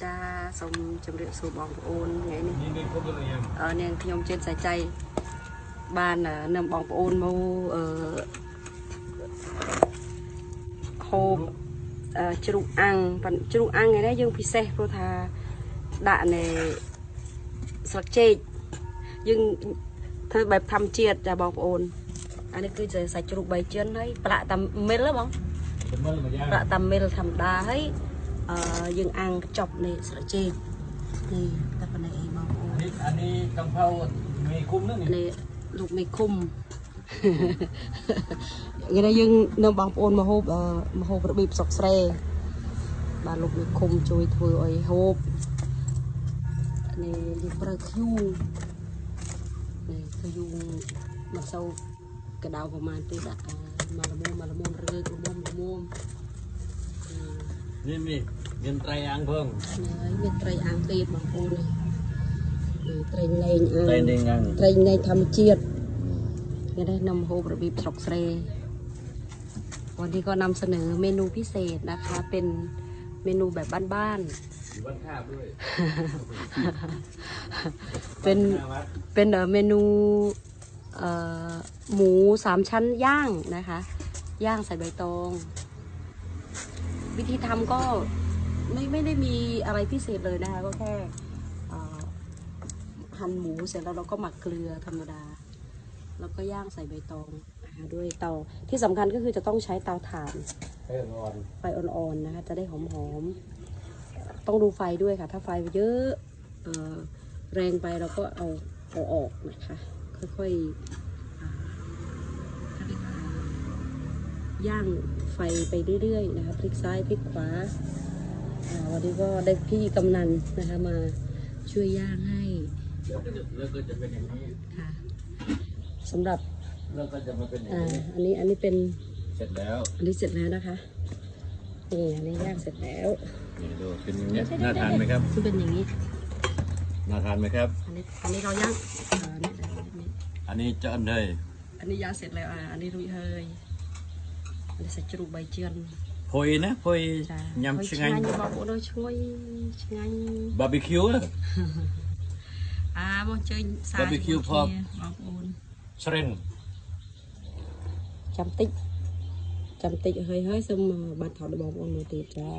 ចាសូមជម្រាបសួរបងប្អូនថ្ងៃនេះនាងខ្ញុំជិនសាចៃបាននាំបងប្អូនមកអឺហូបជ្រូកអាំងជ្រូកអាំងថ្ងៃនេះយើងពិសេសព្រោះថាដាក់នៃស្លឹកចេកយើងធ្វើបែបធម្មជាតិចាបងប្អូនអានេះគឺជាសាច់ជ្រូក3ចិនហើយប្រាក់តាមិលបងប្រាក់តាមិលធម្មតាហើយ យើងអាំងចប់នេះស្លឹកចេកនេះតែប៉ុណ្ណេះឯងបងប្អូននេះអានេះកំភៅមេឃុំនេះនេះលោកមេឃុំគេថាយើងនៅបងប្អូនមកហូបមកហូបរបៀបសុកស្រែបាទលោកមេឃុំជួយធ្វើឲ្យហូបនេះយើងប្រើឃ្យូនេះឃ្យូមិនសូវកដៅប្រហែលទេដាក់មកល្មមមកល្មមរើកល្មមល្មម นี่มีเงินไตรอังเพิ่ง នេះហើយមានត្រីអាំងទៀតបងប្អូននេះនេះត្រីលែងអាំង ไตรเด้งอัง ត្រីនៃធម្មជាតិគេនេះនំហូបរបៀបស្រុកស្រែวันนี้ก็นำเสนอเมนูพิเศษนะคะ เป็นเมนูแบบบ้าน อยู่บ้านท่าบด้วย ๆ เป็น หน้าวัด เป็นเอ่อเมนูเอ่อหมูสามชั้นย่างนะคะ ย่างใส่ใบตอง วิธีทำก็ไม่ไม่ได้มีอะไรพิเศษเลยนะคะ ก็แค่เอ่อหั่นหมูเสร็จแล้วเราก็หมักเกลือธรรมดา แล้วก็ย่างใส่ใบตองนะคะด้วยเตาที่สำคัญก็คือจะต้องใช้เตาถ่านเฮ้ยร้อนไฟอ่อนๆนะคะจะได้หอมๆต้องดูไฟด้วยค่ะ ถ้าไฟเยอะเอ่อแรงไปเราก็เอาเอาออกนะคะ ค่อยๆอ่าเขาเรียกว่า ย่างไฟไปเรื่อยๆนะคะพลิกซ้ายพลิกขวาอ่าวันนี้ก็ได้พี่กำนันนะคะมาช่วยย่างให้เดี๋ยวก็จะแล้วก็จะเป็นอย่างนี้ค่ะสำหรับแล้วก็จะมาเป็นอย่างอ่านี้อันนี้อันนี้เป็นเสร็จแล้ว อันนี้เสร็จแล้วนะคะนี่อันนี้ย่างเสร็จแล้วนี่ดูเป็นอย่างนี้น่าทานไหมครับคือเป็นอย่างนี้น่าทานไหมครับ อันนี้อันนี้เราย่างอ่าอันนี้อันนี้อันนี้จะอันเลยอันนี้ย่างเสร็จแล้วอ่าอันนี้รุยเฮย សាច់ជ្រូកបីជាន់ហុយណាហុយញ៉ាំឆ្ងាញ់បងប្អូនដូចឈ្ងុយឆ្ងាញ់ barbecue អាបងជើញសា barbecue ផងបងប្អូនឆ្រិនចាំតិចចាំតិចហើយហើយសូមបានថតដល់បងប្អូនមើលទៀតចា